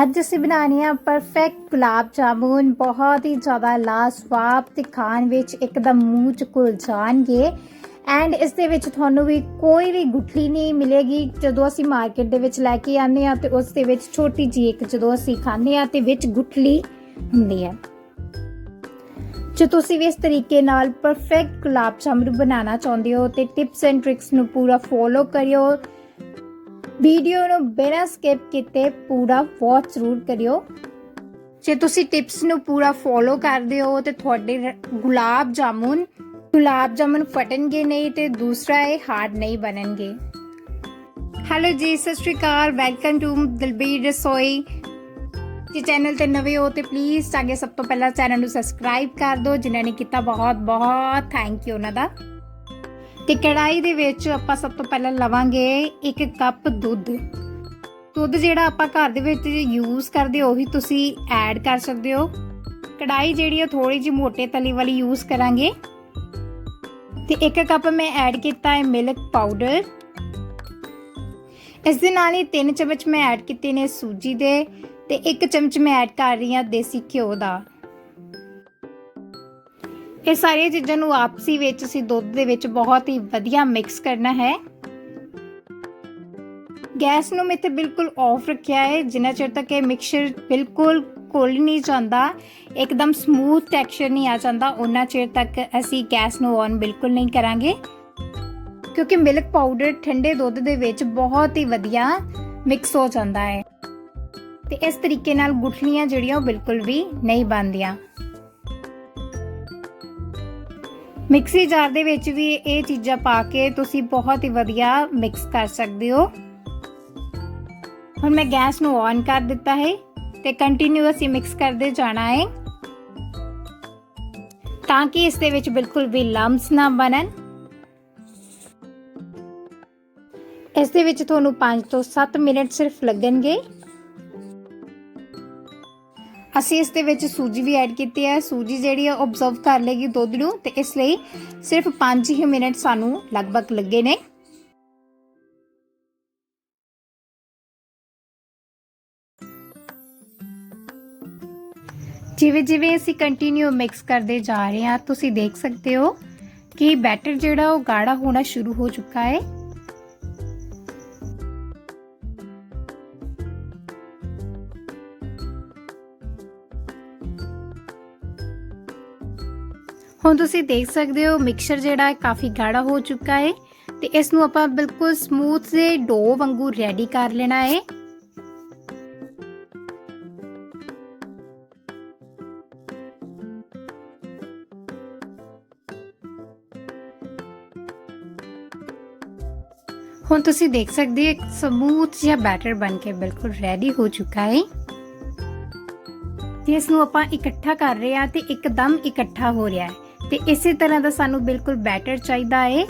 ਅੱਜ ਅਸੀਂ ਬਣਾਉਣੀ ਆ ਪਰਫੈਕਟ ਗੁਲਾਬ ਜਾਮੁਨ, ਬਹੁਤ ਹੀ ਜ਼ਿਆਦਾ ਲਾਜਵਾਬ ਤੇ ਖਾਣ ਵਿੱਚ ਇੱਕਦਮ ਮੂੰਹ ਚ ਘੁਲ ਜਾਣਗੇ। ਐਂਡ ਇਸ ਦੇ ਵਿੱਚ ਤੁਹਾਨੂੰ ਵੀ ਕੋਈ ਵੀ ਗੁਠਲੀ ਨਹੀਂ ਮਿਲੇਗੀ। ਜਦੋਂ ਅਸੀਂ ਮਾਰਕੀਟ ਦੇ ਵਿੱਚ ਲੈ ਕੇ ਆਉਂਦੇ ਆ ਤੇ ਉਸ ਦੇ ਵਿੱਚ ਛੋਟੀ ਜਿਹੀ ਇੱਕ ਜਦੋਂ ਅਸੀਂ ਖਾਂਦੇ ਆ ਤੇ ਵਿੱਚ ਗੁਠਲੀ ਹੁੰਦੀ ਹੈ। ਜੇ ਤੁਸੀਂ ਵੀ ਇਸ ਤਰੀਕੇ ਨਾਲ ਪਰਫੈਕਟ ਗੁਲਾਬ ਜਾਮੁਨ ਬਣਾਉਣਾ ਚਾਹੁੰਦੇ ਹੋ ਤੇ ਟਿਪਸ ਐਂਡ ਟ੍ਰਿਕਸ ਨੂੰ ਪੂਰਾ ਫੋਲੋ ਕਰਿਓ। ਵੀਡੀਓ ਨੂੰ ਬਿਨਾਂ ਸਕਿਪ ਕੀਤੇ ਪੂਰਾ ਵਾਚ ਜ਼ਰੂਰ ਕਰਿਓ। ਜੇ ਤੁਸੀਂ ਟਿਪਸ ਨੂੰ ਪੂਰਾ ਫੋਲੋ ਕਰਦੇ ਹੋ ਤੇ ਤੁਹਾਡੇ ਗੁਲਾਬ ਜਾਮੁਨ ਗੁਲਾਬ ਜਾਮੁਨ ਫਟਣਗੇ ਨਹੀਂ ਤੇ ਦੂਸਰਾ ਇਹ ਹਾਰਡ ਨਹੀਂ ਬਣਨਗੇ। ਹੈਲੋ ਜੀ, ਸਤਿ ਸ਼੍ਰੀ ਅਕਾਲ ਵੈਲਕਮ ਟੂ ਦਿਲਬੀਰ ਰਸੋਈ। ਜੇ ਚੈਨਲ ਤੇ ਨਵੇਂ ਹੋ ਤੇ ਪਲੀਜ਼ ਸਾਡੇ ਸਭ ਤੋਂ ਪਹਿਲਾਂ ਚੈਨਲ ਨੂੰ ਸਬਸਕ੍ਰਾਈਬ ਕਰ ਦਿਓ, ਜਿਨ੍ਹਾਂ ਨੇ ਕੀਤਾ ਬਹੁਤ ਬਹੁਤ ਥੈਂਕ ਯੂ ਉਹਨਾਂ ਦਾ। ਤੇ ਕੜਾਈ ਦੇ ਵਿੱਚ ਆਪਾਂ ਸਭ ਤੋਂ ਪਹਿਲਾਂ ਲਵਾਂਗੇ ਇੱਕ ਕੱਪ ਦੁੱਧ। ਦੁੱਧ ਜਿਹੜਾ ਆਪਾਂ ਘਰ ਦੇ ਵਿੱਚ ਯੂਜ਼ ਕਰਦੇ ਹੋ ਉਹੀ ਤੁਸੀਂ ਐਡ ਕਰ ਸਕਦੇ ਹੋ। ਕੜਾਈ ਜਿਹੜੀ ਹੈ ਥੋੜੀ ਜਿਹੀ ਮੋਟੇ ਤਲੀ ਵਾਲੀ ਯੂਜ਼ ਕਰਾਂਗੇ। ਤੇ ਇੱਕ ਕੱਪ ਮੈਂ ਐਡ ਕੀਤਾ ਹੈ ਮਿਲਕ ਪਾਊਡਰ ਇਸ ਦੇ ਨਾਲ ਹੀ 3 ਚਮਚ ਮੈਂ ਐਡ ਕੀਤੇ ਨੇ ਸੂਜੀ ਦੇ, ਤੇ 1 ਚਮਚ ਮੈਂ ਐਡ ਕਰ ਰਹੀ ਹਾਂ ਦੇਸੀ ਘਿਓ ਦਾ। ਇਹ ਸਾਰੀਆਂ ਚੀਜ਼ਾਂ ਨੂੰ ਆਪਸੀ ਵਿੱਚ, ਅਸੀਂ ਦੁੱਧ ਦੇ ਵਿੱਚ ਬਹੁਤ ਹੀ ਵਧੀਆ ਮਿਕਸ ਕਰਨਾ ਹੈ। ਗੈਸ ਨੂੰ ਮੈਂ ਇੱਥੇ ਬਿਲਕੁਲ ਆਫ ਰੱਖਿਆ ਹੈ। ਜਿੰਨਾ ਚਿਰ ਤੱਕ ਇਹ ਮਿਕਸਚਰ ਬਿਲਕੁਲ ਘੁਲ ਨਹੀਂ ਜਾਂਦਾ, ਇੱਕਦਮ ਸਮੂਥ ਟੈਕਸਚਰ ਨਹੀਂ ਆ ਜਾਂਦਾ ਉਹਨਾਂ ਚਿਰ ਤੱਕ ਅਸੀਂ ਗੈਸ ਨੂੰ ਔਨ ਬਿਲਕੁਲ ਨਹੀਂ ਕਰਾਂਗੇ। ਕਿਉਂਕਿ ਮਿਲਕ ਪਾਊਡਰ ਠੰਡੇ ਦੁੱਧ ਦੇ ਵਿੱਚ ਬਹੁਤ ਹੀ ਵਧੀਆ ਮਿਕਸ ਹੋ ਜਾਂਦਾ ਹੈ। ਤੇ ਇਸ ਤਰੀਕੇ ਨਾਲ ਗੁਠਲੀਆਂ ਜਿਹੜੀਆਂ ਉਹ ਬਿਲਕੁਲ ਵੀ ਨਹੀਂ ਬਣਦੀਆਂ। ਮਿਕਸੀ ਜਾਰ ਦੇ ਵਿੱਚ ਵੀ ਇਹ ਚੀਜ਼ਾਂ ਪਾ ਕੇ ਤੁਸੀਂ ਬਹੁਤ ਹੀ ਵਧੀਆ ਮਿਕਸ ਕਰ ਸਕਦੇ ਹੋ। ਹੁਣ ਮੈਂ ਗੈਸ ਨੂੰ ਔਨ ਕਰ ਦਿੱਤਾ ਹੈ ਤੇ ਕੰਟੀਨਿਊਅਸਲੀ ਮਿਕਸ ਕਰਦੇ ਜਾਣਾ ਹੈ। ਤਾਂ ਕਿ ਇਸ ਦੇ ਵਿੱਚ ਬਿਲਕੁਲ ਵੀ ਲੰਪਸ ਨਾ ਬਣਨ। ਇਸ ਦੇ ਵਿੱਚ ਤੁਹਾਨੂੰ 5 ਤੋਂ 7 ਮਿੰਟ ਸਿਰਫ ਲੱਗਣਗੇ। ਅਸੀਂ ਇਸ ਦੇ ਵਿੱਚ ਸੂਜੀ ਵੀ ਐਡ ਕੀਤੀ ਹੈ। ਸੂਜੀ ਜਿਹੜੀ ਹੈ ਆਬਜ਼ਰਵ ਕਰ ਲੇਗੀ ਦੁੱਧ ਨੂੰ ਤੇ ਇਸ ਲਈ ਸਿਰਫ 5 ਹੀ ਮਿੰਟ ਸਾਨੂੰ ਲਗਭਗ ਲੱਗੇ ਨੇ। ਜਿਵੇਂ ਜਿਵੇਂ ਅਸੀਂ ਕੰਟੀਨਿਊ ਮਿਕਸ ਕਰਦੇ ਜਾ ਰਹੇ ਹਾਂ, ਤੁਸੀਂ ਦੇਖ ਸਕਦੇ ਹੋ ਕਿ ਬੈਟਰ ਜਿਹੜਾ ਉਹ ਗਾੜਾ ਹੋਣਾ ਸ਼ੁਰੂ ਹੋ ਚੁੱਕਾ ਹੈ। ਹੁਣ ਤੁਸੀਂ ਦੇਖ ਸਕਦੇ ਹੋ ਮਿਕਸਚਰ ਜਿਹੜਾ ਹੈ ਕਾਫੀ ਗਾੜਾ ਹੋ ਚੁੱਕਾ ਹੈ ਤੇ ਇਸ ਨੂੰ ਆਪਾਂ ਬਿਲਕੁਲ ਸਮੂਥ ਜੇ ਡੋ ਵਾਂਗੂ ਰੈਡੀ ਕਰ ਲੈਣਾ ਹੈ। ਹੁਣ ਤੁਸੀਂ ਦੇਖ ਸਕਦੇ ਹੋ ਸਮੂਥ ਜਿਹਾ ਬੈਟਰ ਬਣ ਕੇ ਬਿਲਕੁਲ ਰੈਡੀ ਹੋ ਚੁੱਕਾ ਹੈ। ਤੇ ਇਸ ਨੂੰ ਆਪਾਂ ਇਕੱਠਾ ਕਰ ਰਹੇ ਹਾਂ ਤੇ ਇੱਕਦਮ ਇਕੱਠਾ ਹੋ ਰਿਹਾ ਹੈ। ਤੇ ਇਸੇ ਤਰ੍ਹਾਂ ਦਾ ਸਾਨੂੰ ਬਿਲਕੁਲ ਬੈਟਰ ਚਾਹੀਦਾ ਹੈ।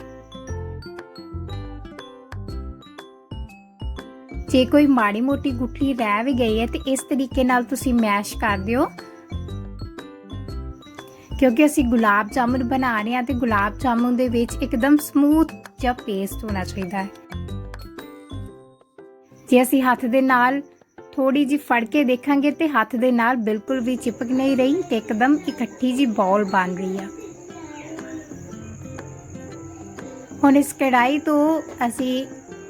ਜੇ ਕੋਈ ਮਾੜੀ ਮੋਟੀ ਗੁਠਲੀ ਰਹਿ ਵੀ ਗਈ ਹੈ ਤੇ ਇਸ ਤਰੀਕੇ ਨਾਲ ਤੁਸੀਂ ਮੈਸ਼ ਕਰ ਦਿਓ। ਕਿਉਂਕਿ ਅਸੀਂ ਗੁਲਾਬ ਜਾਮੁਨ ਬਣਾ ਰਹੇ ਹਾਂ ਤੇ ਗੁਲਾਬ ਜਾਮੁਨ ਦੇ ਵਿੱਚ ਇੱਕਦਮ ਸਮੂਥ ਜਿਹਾ ਪੇਸਟ ਹੋਣਾ ਚਾਹੀਦਾ ਹੈ। ਜੇ ਅਸੀਂ ਹੱਥ ਦੇ ਨਾਲ ਥੋੜੀ ਜੀ ਫੜ ਕੇ ਦੇਖਾਂਗੇ ਤੇ ਹੱਥ ਦੇ ਨਾਲ ਬਿਲਕੁਲ ਵੀ ਚਿਪਕ ਨਹੀਂ ਰਹੀ ਤੇ ਇੱਕਦਮ ਇਕੱਠੀ ਜੀ ਬਾਲ ਬਣ ਰਹੀ ਆ। ਹੁਣ ਇਸ ਕੜਾਈ ਤੋਂ ਅਸੀਂ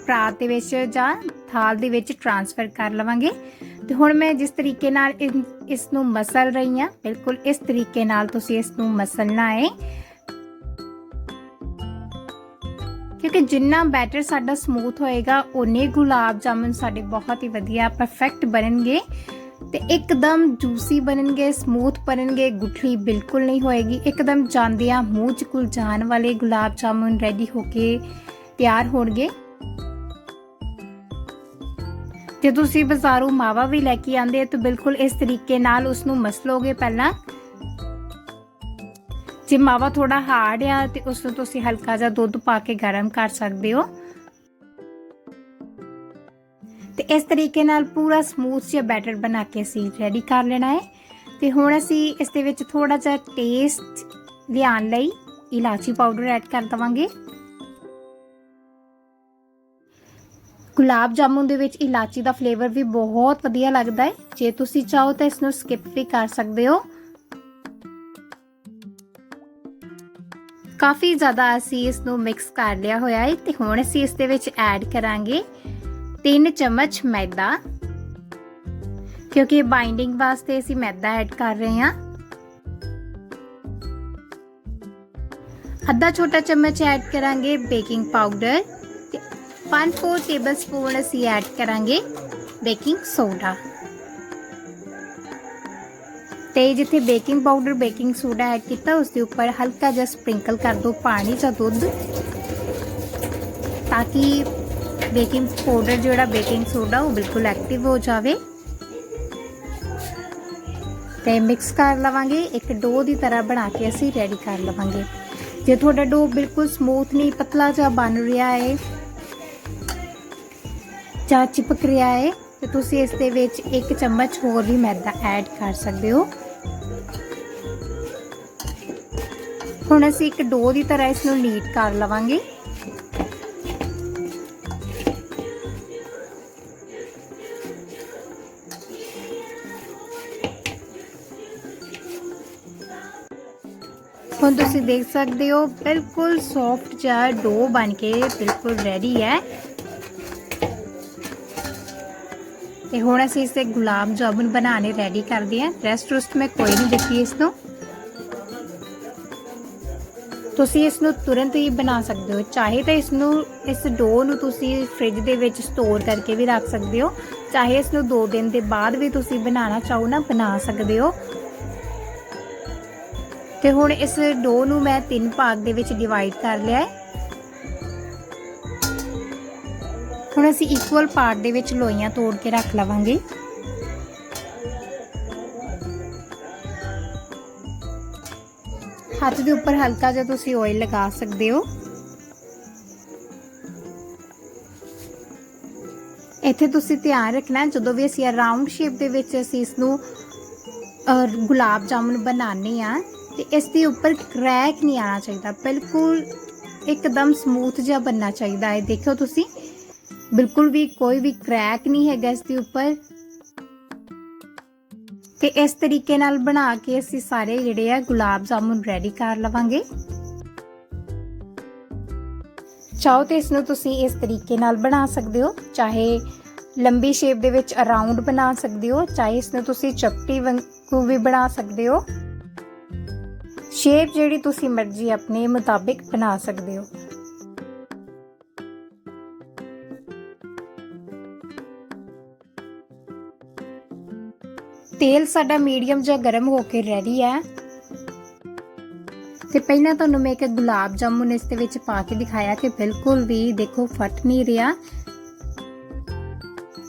ਪਰਾਤ ਦੇ ਵਿੱਚ ਜਾਂ ਥਾਲ ਦੇ ਵਿੱਚ ਟ੍ਰਾਂਸਫਰ ਕਰ ਲਵਾਂਗੇ। ਤੇ ਹੁਣ ਮੈਂ ਜਿਸ ਤਰੀਕੇ ਨਾਲ ਇਸ ਨੂੰ ਮਸਲ ਰਹੀ ਹਾਂ, ਬਿਲਕੁਲ ਇਸ ਤਰੀਕੇ ਨਾਲ ਤੁਸੀਂ ਇਸ ਨੂੰ ਮਸਲਣਾ ਹੈ। ਕਿਉਂਕਿ ਜਿੰਨਾ ਬੈਟਰ ਸਾਡਾ ਸਮੂਥ ਹੋਏਗਾ, ਓਨੇ ਗੁਲਾਬ ਜਾਮੁਨ ਸਾਡੇ ਬਹੁਤ ਹੀ ਵਧੀਆ ਪਰਫੈਕਟ ਬਣਨਗੇ। ਤੇ ਇੱਕਦਮ ਜੂਸੀ ਬਣਨਗੇ ਸਮੂਥ ਬਣਨਗੇ, ਗੁਠਲੀ ਬਿਲਕੁਲ ਨਹੀਂ ਹੋਏਗੀ। ਇੱਕਦਮ ਜਾਂਦਿਆਂ ਮੂੰਹ ਚ ਘੁਲ ਜਾਣ ਵਾਲੇ ਗੁਲਾਬ ਜਾਮੁਨ ਰੈਡੀ ਹੋ ਕੇ ਤਿਆਰ ਹੋਣਗੇ। ਜੇ ਤੁਸੀਂ ਬਾਜ਼ਾਰੋਂ ਮਾਵਾ ਵੀ ਲੈ ਕੇ ਆਂਦੇ ਤਾਂ ਬਿਲਕੁਲ ਇਸ ਤਰੀਕੇ ਨਾਲ ਉਸ ਨੂੰ ਮਸਲੋਗੇ ਪਹਿਲਾਂ। ਜੇ ਮਾਵਾ ਥੋੜਾ ਹਾਰਡ ਆ, ਤੇ ਉਸ ਨੂੰ ਤੁਸੀਂ ਹਲਕਾ ਜਿਹਾ ਦੁੱਧ ਪਾ ਕੇ ਗਰਮ ਕਰ ਸਕਦੇ ਹੋ। ਤੇ ਇਸ ਤਰੀਕੇ ਨਾਲ ਪੂਰਾ ਸਮੂਥ ਜਿਹਾ ਬੈਟਰ ਬਣਾ ਕੇ ਅਸੀਂ ਰੈਡੀ ਕਰ ਲੈਣਾ ਹੈ। ਤੇ ਹੁਣ ਅਸੀਂ ਇਸ ਦੇ ਵਿੱਚ ਥੋੜਾ ਜਿਹਾ ਟੇਸਟ ਲਿਆਉਣ ਲਈ ਇਲਾਚੀ ਪਾਊਡਰ ਐਡ ਕਰ ਦਵਾਂਗੇ। ਗੁਲਾਬ ਜਾਮੁਨ ਦੇ ਵਿੱਚ ਇਲਾਚੀ ਦਾ ਫਲੇਵਰ ਵੀ ਬਹੁਤ ਵਧੀਆ ਲੱਗਦਾ ਹੈ। ਜੇ ਤੁਸੀਂ ਚਾਹੋ ਤਾਂ ਇਸ ਨੂੰ ਸਕਿਪ ਵੀ ਕਰ ਸਕਦੇ ਹੋ। ਕਾਫੀ ਜ਼ਿਆਦਾ ਅਸੀਂ ਇਸ ਨੂੰ ਮਿਕਸ ਕਰ ਲਿਆ ਹੋਇਆ ਹੈ ਤੇ ਹੁਣ ਅਸੀਂ ਇਸ ਦੇ ਵਿੱਚ ਐਡ ਕਰਾਂਗੇ 3 ਚਮਚ ਮੈਦਾ ਕਿਉਂਕਿ ਬਾਈਂਡਿੰਗ ਵਾਸਤੇ ਅਸੀਂ ਮੈਦਾ ਐਡ ਕਰ ਰਹੇ ਹਾਂ ਅੱਧਾ ਛੋਟਾ ਚਮਚ ਐਡ ਕਰਾਂਗੇ ਬੇਕਿੰਗ ਪਾਊਡਰ ਤੇ 5-4 ਟੇਬਲਸਪੂਨ ਅਸੀਂ ਐਡ ਕਰਾਂਗੇ ਬੇਕਿੰਗ ਸੋਡਾ ਤੇ ਜਿੱਥੇ baking powder baking soda add ਕੀਤਾ ਉਸ ਦੇ ਉੱਪਰ ਹਲਕਾ ਜਿਹਾ ਸਪ੍ਰਿੰਕਲ ਕਰ ਦਿਓ ਪਾਣੀ ਜਾਂ ਦੁੱਧ ਤਾਂ ਕਿ ਬੇਕਿੰਗ ਪਾਊਡਰ ਜਿਹੜਾ ਬੇਕਿੰਗ ਸੋਡਾ ਉਹ ਬਿਲਕੁਲ ਐਕਟਿਵ ਹੋ ਜਾਵੇ। ਤੇ ਮਿਕਸ ਕਰ ਲਵਾਂਗੇ। ਇੱਕ ਡੋ ਦੀ ਤਰ੍ਹਾਂ ਬਣਾ ਕੇ ਅਸੀਂ ਰੈਡੀ ਕਰ ਲਵਾਂਗੇ। ਜੇ ਤੁਹਾਡਾ ਡੋ ਬਿਲਕੁਲ ਸਮੂਥ ਨਹੀਂ, ਪਤਲਾ ਜਿਹਾ ਬਣ ਰਿਹਾ ਹੈ ਜਾਂ ਚਿਪਕ ਰਿਹਾ ਹੈ ਤੇ ਤੁਸੀਂ ਇਸ ਦੇ ਵਿੱਚ ਇੱਕ ਚਮਚ ਹੋਰ ਵੀ ਮੈਦਾ ਐਡ ਕਰ ਸਕਦੇ ਹੋ। ਹੁਣ ਅਸੀਂ ਇੱਕ ਡੋ ਦੀ ਤਰ੍ਹਾਂ ਇਸ ਨੂੰ ਨੀਟ ਕਰ ਲਵਾਂਗੇ। ਹੁਣ ਤੁਸੀਂ ਦੇਖ ਸਕਦੇ ਹੋ, ਬਿਲਕੁਲ ਸੌਫਟ ਜਿਹਾ ਡੋ ਬਣ ਕੇ ਬਿਲਕੁਲ ਰੈਡੀ ਹੈ। ਤੇ ਹੁਣ ਅਸੀਂ ਇਸੇ ਗੁਲਾਬ ਜਾਮੁਨ ਬਣਾਉਣੇ ਰੈਡੀ ਕਰਦੇ ਹਾਂ। ਰੈਸਟ ਰੁਸਟ ਮੈਂ ਕੋਈ ਨਹੀਂ ਦਿੱਤੀ ਇਸ ਨੂੰ ਤੁਸੀਂ ਇਸ ਨੂੰ ਤੁਰੰਤ ਹੀ ਬਣਾ ਸਕਦੇ ਹੋ। ਚਾਹੇ ਤਾਂ ਇਸ ਨੂੰ ਇਸ ਡੋ ਨੂੰ ਤੁਸੀਂ ਫ੍ਰਿਜ ਦੇ ਵਿੱਚ ਸਟੋਰ ਕਰਕੇ ਵੀ ਰੱਖ ਸਕਦੇ ਹੋ। ਚਾਹੇ ਇਸ ਨੂੰ 2 ਦਿਨ ਦੇ ਬਾਅਦ ਵੀ ਤੁਸੀਂ ਬਣਾਉਣਾ ਚਾਹੋ ਨਾ, ਬਣਾ ਸਕਦੇ ਹੋ। ਤੇ ਹੁਣ ਇਸ ਡੋ ਨੂੰ ਮੈਂ ਤਿੰਨ ਭਾਗ ਦੇ ਵਿੱਚ ਡਿਵਾਈਡ ਕਰ ਲਿਆ ਹੈ। ਹੁਣ ਅਸੀਂ ਇਕੁਅਲ ਪਾਰਟ ਦੇ ਵਿੱਚ ਲੋਈਆਂ ਤੋੜ ਕੇ ਰੱਖ ਲਵਾਂਗੇ। ਹੱਥ ਦੇ ਉੱਪਰ ਹਲਕਾ ਜਿਹਾ ਤੁਸੀਂ ਆਇਲ ਲਗਾ ਸਕਦੇ ਹੋ। ਇੱਥੇ ਤੁਸੀਂ ਧਿਆਨ ਰੱਖਣਾ ਜਦੋਂ ਵੀ ਅਸੀਂ ਰਾਉਂਡ ਸ਼ੇਪ ਦੇ ਵਿੱਚ ਅਸੀਂ ਇਸ ਨੂੰ ਗੁਲਾਬ ਜਾਮੁਨ ਬਣਾਉਂਦੇ ਆ ਤੇ ਇਸ ਦੇ ਉੱਪਰ ਕ੍ਰੈਕ ਨਹੀਂ ਆਣਾ ਚਾਹੀਦਾ। ਬਿਲਕੁਲ ਇੱਕਦਮ ਸਮੂਥ ਜਿਹਾ ਬਣਨਾ ਚਾਹੀਦਾ ਹੈ। ਦੇਖੋ ਤੁਸੀਂ, ਬਿਲਕੁਲ ਵੀ ਕੋਈ ਵੀ ਕ੍ਰੈਕ ਨਹੀਂ ਹੈਗਾ ਇਸ ਦੇ ਉੱਪਰ। ਤੇ ਇਸ ਤਰੀਕੇ ਨਾਲ ਬਣਾ ਕੇ ਅਸੀਂ ਸਾਰੇ ਜਿਹੜੇ ਆ ਗੁਲਾਬ ਜਾਮੁਨ ਰੈਡੀ ਕਰ ਲਵਾਂਗੇ। ਚਾਹੋ ਤੇ ਇਸ ਨੂੰ ਤੁਸੀਂ ਇਸ ਤਰੀਕੇ ਨਾਲ ਬਣਾ ਸਕਦੇ ਹੋ। ਚਾਹੇ ਲੰਬੀ ਸ਼ੇਪ ਦੇ ਵਿੱਚ ਅਰਾਊਂਡ ਬਣਾ ਸਕਦੇ ਹੋ। ਚਾਹੇ ਇਸ ਨੂੰ ਤੁਸੀਂ ਚਪਟੀ ਵਾਂਗੂ ਵੀ ਬਣਾ ਸਕਦੇ ਹੋ। ਸ਼ੇਪ ਜਿਹੜੀ ਤੁਸੀਂ ਮਰਜ਼ੀ ਆਪਣੇ ਮੁਤਾਬਿਕ ਬਣਾ ਸਕਦੇ ਹੋ। ਤੇਲ ਸਾਡਾ ਮੀਡੀਅਮ ਜਿਹਾ ਗਰਮ ਹੋ ਕੇ ਰੈਡੀ ਹੈ। ਤੇ ਪਹਿਲਾਂ ਤੁਹਾਨੂੰ ਮੈਂ ਇੱਕ ਗੁਲਾਬ ਜਾਮੁਨ ਇਸ ਦੇ ਵਿੱਚ ਪਾ ਕੇ ਦਿਖਾਇਆ ਕਿ ਬਿਲਕੁਲ ਵੀ ਦੇਖੋ ਫਟ ਨਹੀਂ ਰਿਹਾ।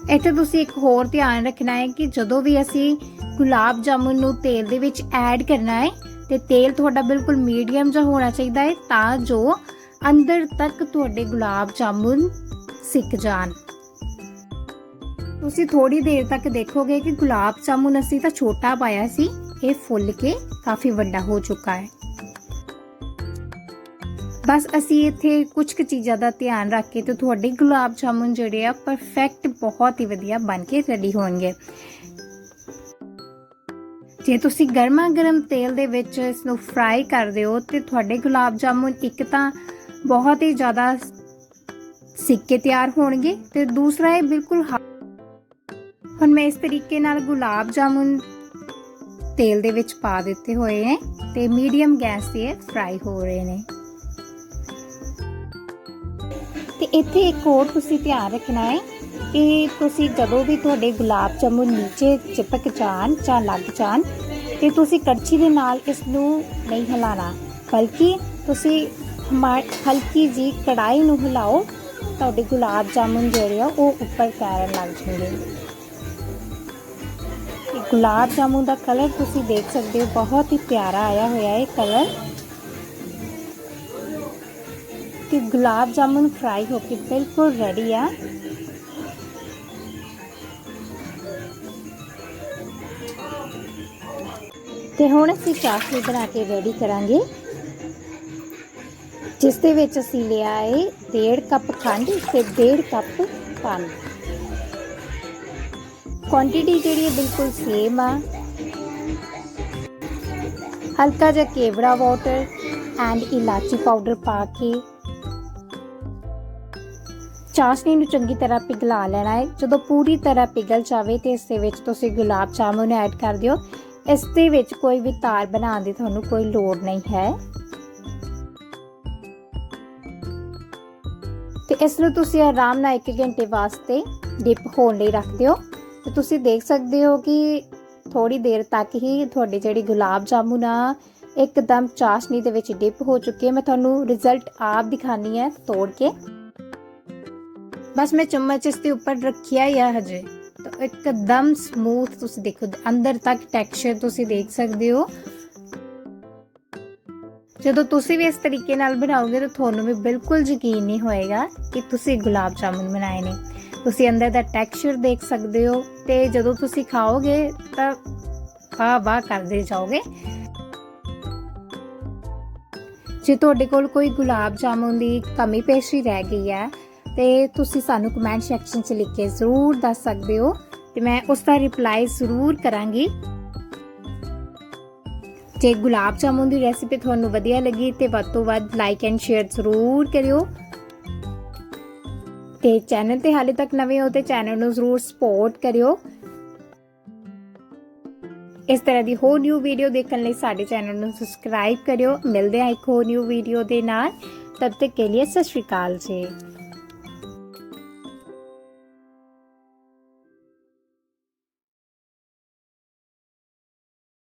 ਇੱਥੇ ਤੁਸੀਂ ਇੱਕ ਹੋਰ ਧਿਆਨ ਰੱਖਣਾ ਹੈ ਕਿ ਜਦੋਂ ਵੀ ਅਸੀਂ ਗੁਲਾਬ ਜਾਮੁਨ ਨੂੰ ਤੇਲ ਦੇ ਵਿੱਚ ਐਡ ਕਰਨਾ ਹੈ ਤੇ ਤੇਲ ਤੁਹਾਡਾ ਬਿਲਕੁਲ ਮੀਡੀਅਮ ਜਿਹਾ ਹੋਣਾ ਚਾਹੀਦਾ ਹੈ ਤਾਂ ਜੋ ਅੰਦਰ ਤੱਕ ਤੁਹਾਡੇ ਗੁਲਾਬ ਜਾਮੁਨ ਸਿੱਕ ਜਾਣ। ਤੁਸੀਂ ਥੋੜੀ ਦੇਰ ਤੱਕ ਦੇਖੋਗੇ ਕਿ ਗੁਲਾਬ ਜਾਮੁਨ ਅਸੀਂ ਤਾਂ ਛੋਟਾ ਪਾਇਆ ਸੀ, ਇਹ ਫੁੱਲ ਕੇ ਕਾਫੀ ਵੱਡਾ ਹੋ ਚੁੱਕਾ ਹੈ। ਬਸ ਅਸੀਂ ਇੱਥੇ ਕੁਝ ਕੁ ਚੀਜ਼ਾਂ ਦਾ ਧਿਆਨ ਰੱਖ ਕੇ ਤੇ ਤੁਹਾਡੇ ਗੁਲਾਬ ਜਾਮੁਨ ਜਿਹੜੇ ਆ ਪਰਫੈਕਟ ਬਹੁਤ ਹੀ ਵਧੀਆ ਬਣ ਕੇ ਰੈਡੀ ਹੋਣਗੇ। ਜੇ ਤੁਸੀਂ ਗਰਮਾ ਗਰਮ ਤੇਲ ਦੇ ਵਿੱਚ ਇਸ ਨੂੰ ਫਰਾਈ ਕਰਦੇ ਹੋ ਤੇ ਤੁਹਾਡੇ ਗੁਲਾਬ ਜਾਮੁਨ ਇੱਕ ਤਾਂ ਬਹੁਤ ਹੀ ਜ਼ਿਆਦਾ ਸਿੱਕੇ ਤਿਆਰ ਹੋਣਗੇ ਤੇ ਦੂਸਰਾ ਇਹ ਬਿਲਕੁਲ ਹੁਣ ਮੈਂ ਇਸ ਤਰੀਕੇ ਨਾਲ ਗੁਲਾਬ ਜਾਮੁਨ ਤੇਲ ਦੇ ਵਿੱਚ ਪਾ ਦਿੱਤੇ ਹੋਏ ਨੇ ਤੇ ਮੀਡੀਅਮ ਗੈਸ ਤੇ ਫਰਾਈ ਹੋ ਰਹੇ ਨੇ। ਤੇ ਇੱਥੇ ਇੱਕ ਹੋਰ ਤੁਸੀਂ ਧਿਆਨ ਰੱਖਣਾ ਹੈ ਕਿ ਤੁਸੀਂ ਜਦੋਂ ਵੀ ਤੁਹਾਡੇ ਗੁਲਾਬ ਜਾਮੁਨ ਨੀਚੇ ਚਿਪਕ ਜਾਣ ਜਾਂ ਲੱਗ ਜਾਣ ਤੇ ਤੁਸੀਂ ਕੜਛੀ ਦੇ ਨਾਲ ਇਸ ਨੂੰ ਨਹੀਂ ਹਿਲਾਣਾ, ਬਲਕਿ ਤੁਸੀਂ ਹਮਾ- ਹਲਕੀ ਜੀ ਕੜਾਈ ਨੂੰ ਹਿਲਾਓ, ਤੁਹਾਡੇ ਗੁਲਾਬ ਜਾਮੁਨ ਜਿਹੜੇ ਆ ਉਹ ਉੱਪਰ ਤੈਰਨ ਲੱਗ ਜਾਣਗੇ। ਇਹ ਗੁਲਾਬ ਜਾਮੁਨ ਦਾ ਕਲਰ ਤੁਸੀਂ ਦੇਖ ਸਕਦੇ ਹੋ, ਬਹੁਤ ਹੀ ਪਿਆਰਾ ਆਇਆ ਹੋਇਆ ਹੈ ਕਲਰ। ਤੇ ਗੁਲਾਬ ਜਾਮੁਨ ਫਰਾਈ ਹੋ ਕੇ ਬਿਲਕੁਲ ਰੈਡੀ ਆ। ਤੇ ਹੁਣ ਅਸੀਂ ਚਾਸ਼ਨੀ ਬਣਾ ਕੇ ਰੈਡੀ ਕਰਾਂਗੇ। ਜਿਸ ਦੇ ਵਿੱਚ ਅਸੀਂ ਲਿਆ ਹੈ 1.5 ਕੱਪ ਖੰਡ ਤੇ 1.5 ਕੱਪ ਪਾਣੀ। ਕੁਆਂਟੀਟੀ ਜਿਹੜੀ ਹੈ ਬਿਲਕੁਲ ਸੇਮ ਆ। ਹਲਕਾ ਜਿਹਾ ਕੇਵੜਾ ਵਾਟਰ ਐਂਡ ਇਲਾਚੀ ਪਾਊਡਰ ਪਾ ਕੇ। ਚਾਸ਼ਨੀ ਨੂੰ ਚੰਗੀ ਤਰ੍ਹਾਂ ਪਿਘਲਾ ਲੈਣਾ ਹੈ ਜਦੋਂ ਪੂਰੀ ਤਰ੍ਹਾਂ ਪਿਘਲ ਜਾਵੇ ਤੇ ਇਸ ਦੇ ਵਿੱਚ ਤੁਸੀਂ ਗੁਲਾਬ ਜਾਮੁਨ ਐਡ ਕਰ ਦਿਓ। ਇਸ ਦੇ ਵਿੱਚ ਕੋਈ ਵੀ ਤਾਰ ਬਣਾਉਣ ਦੀ ਤੁਹਾਨੂੰ ਕੋਈ ਲੋੜ ਨਹੀਂ ਹੈ। ਤੇ ਇਸ ਨੂੰ ਤੁਸੀਂ ਆਰਾਮ ਨਾਲ 1 ਘੰਟੇ ਵਾਸਤੇ ਡਿਪ ਹੋਣ ਲਈ ਰੱਖ ਦਿਓ। ਤੇ ਤੁਸੀਂ ਦੇਖ ਸਕਦੇ ਹੋ ਕਿ ਥੋੜੀ ਦੇਰ ਤੱਕ ਹੀ ਤੁਹਾਡੇ ਜਿਹੜੀ ਗੁਲਾਬ ਜਾਮੁਨ ਆ, ਇੱਕਦਮ ਚਾਸ਼ਨੀ ਦੇ ਵਿੱਚ ਡਿਪ ਹੋ ਚੁੱਕੀ ਹੈ। ਮੈਂ ਤੁਹਾਨੂੰ ਰਿਜ਼ਲਟ ਆਪ ਦਿਖਾਣੀ ਹੈ ਤੋੜ ਕੇ। ਬਸ ਮੈਂ ਚਮਚ ਇਸ ਦੇ ਉੱਪਰ ਰੱਖਿਆ ਹੀ ਆ ਹਜੇ। ਇੱਕਦਮ ਸਮੂਥ ਤੁਸੀਂ ਦੇਖੋ, ਅੰਦਰ ਤੱਕ ਟੈਕਸਚਰ ਤੁਸੀਂ ਦੇਖ ਸਕਦੇ ਹੋ। ਜਦੋਂ ਤੁਸੀਂ ਵੀ ਇਸ ਤਰੀਕੇ ਨਾਲ ਬਣਾਓਗੇ ਤਾਂ ਤੁਹਾਨੂੰ ਵੀ ਬਿਲਕੁਲ ਯਕੀਨ ਨਹੀਂ ਹੋਏਗਾ ਕਿ ਤੁਸੀਂ ਗੁਲਾਬ ਜਾਮੁਨ ਬਣਾਏ ਨੇ। ਤੁਸੀਂ ਅੰਦਰ ਦਾ ਟੈਕਸਚਰ ਦੇਖ ਸਕਦੇ ਹੋ ਤੇ ਜਦੋਂ ਤੁਸੀਂ ਖਾਓਗੇ ਤਾਂ ਵਾਹ ਵਾਹ ਕਰਦੇ ਜਾਓਗੇ। ਜੇ ਤੁਹਾਡੇ ਕੋਲ ਕੋਈ ਗੁਲਾਬ ਜਾਮੁਨ ਦੀ ਕਮੀ ਪੇਸ਼ੀ ਰਹਿ ਗਈ ਹੈ ਤੇ ਤੁਸੀਂ ਸਾਨੂੰ ਕਮੈਂਟ ਸੈਕਸ਼ਨ 'ਚ ਲਿਖ ਕੇ ਜ਼ਰੂਰ ਦੱਸ ਸਕਦੇ ਹੋ। ਤੇ ਮੈਂ ਉਸ ਦਾ ਰਿਪਲਾਈ ਜ਼ਰੂਰ ਕਰਾਂਗੀ। ਜੇ ਗੁਲਾਬ ਜਾਮੁਨ ਦੀ ਰੈਸਿਪੀ ਤੁਹਾਨੂੰ ਵਧੀਆ ਲੱਗੀ ਤੇ ਵੱਧ ਤੋਂ ਵੱਧ ਲਾਈਕ ਐਂਡ ਸ਼ੇਅਰ ਜ਼ਰੂਰ ਕਰਿਓ। ਤੇ ਚੈਨਲ ਤੇ ਹਾਲੇ ਤੱਕ ਨਵੇਂ ਹੋ ਤੇ ਚੈਨਲ ਨੂੰ ਜ਼ਰੂਰ ਸਪੋਰਟ ਕਰਿਓ। ਇਸ ਤਰ੍ਹਾਂ ਦੀ ਹੋਰ ਨਿਊ ਵੀਡੀਓ ਦੇਖਣ ਲਈ ਸਾਡੇ ਚੈਨਲ ਨੂੰ ਸਬਸਕ੍ਰਾਈਬ ਕਰਿਓ। ਮਿਲਦੇ ਹਾਂ ਇੱਕ ਹੋਰ ਨਿਊ ਵੀਡੀਓ ਦੇ ਨਾਲ। ਤਦ ਤੱਕ ਕੇ ਲਈ ਸਤਿ ਸ਼੍ਰੀ ਅਕਾਲ ਜੀ।